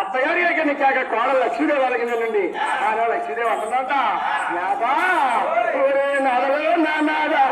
అత్తగారి దగ్గర నీ కాక కోడ లక్ష్మీదేవి అడిగిందండి ఆనా లక్ష్మీదేవి అంటుందంట నాదా నాదా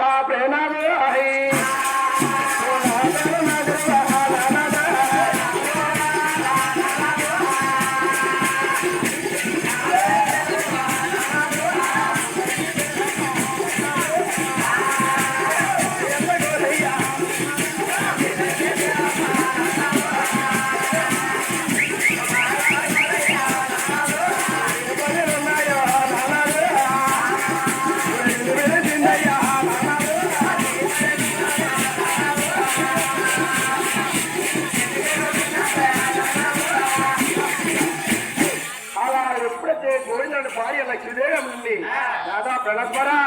దాదా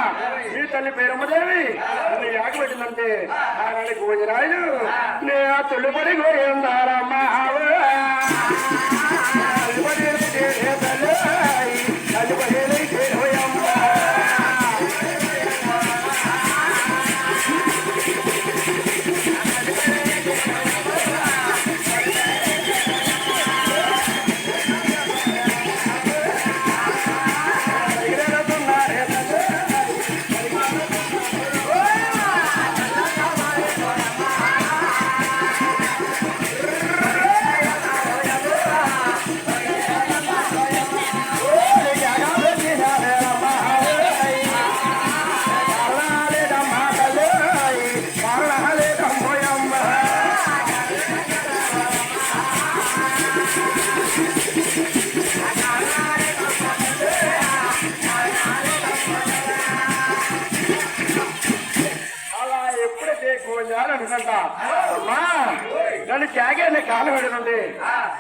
మీ తల్లి పేరమ్మదేవి నన్ను యాగబెట్టిందంటే ఆనాడు గోవిందరాయలు నే ఆ తొలిపడి గోయందారమ్మ నన్ను త్యాగే నీ కాలం పెడుతుంది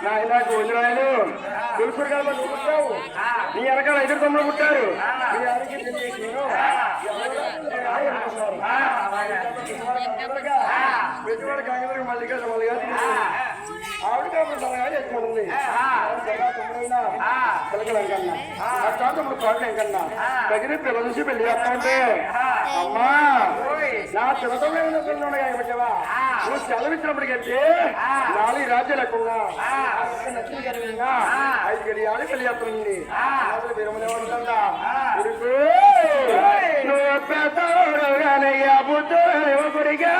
నాయన గోవిందరాయలు తులసి గారు నువ్వు పుట్టావు నీ వెనకాల ఐదు తమ్ముడు పుట్టారు. నీ పెట్టుబడి మళ్ళీ కాదు మళ్ళీ కాదు. ఆవిడ కాబట్టి చేసుకుంటుంది తమ్ముడైనా పిల్లకలంకన్నా తమ్ముడు ఎంకన్నా దగ్గర పిల్లల నుంచి పెళ్ళి చేస్తా ఉంటే అమ్మా నా చిరతంలో పెట్టావా నువ్వు సెలవిచ్చినప్పటికంటే నాలుగు రాజ్యాలు ఎక్కువగా నచ్చిన కలిగినా ఐదు గడియాలు అసలు విరమలేమంటుందా నువ్వు బుద్ధుడు యువకుడిగా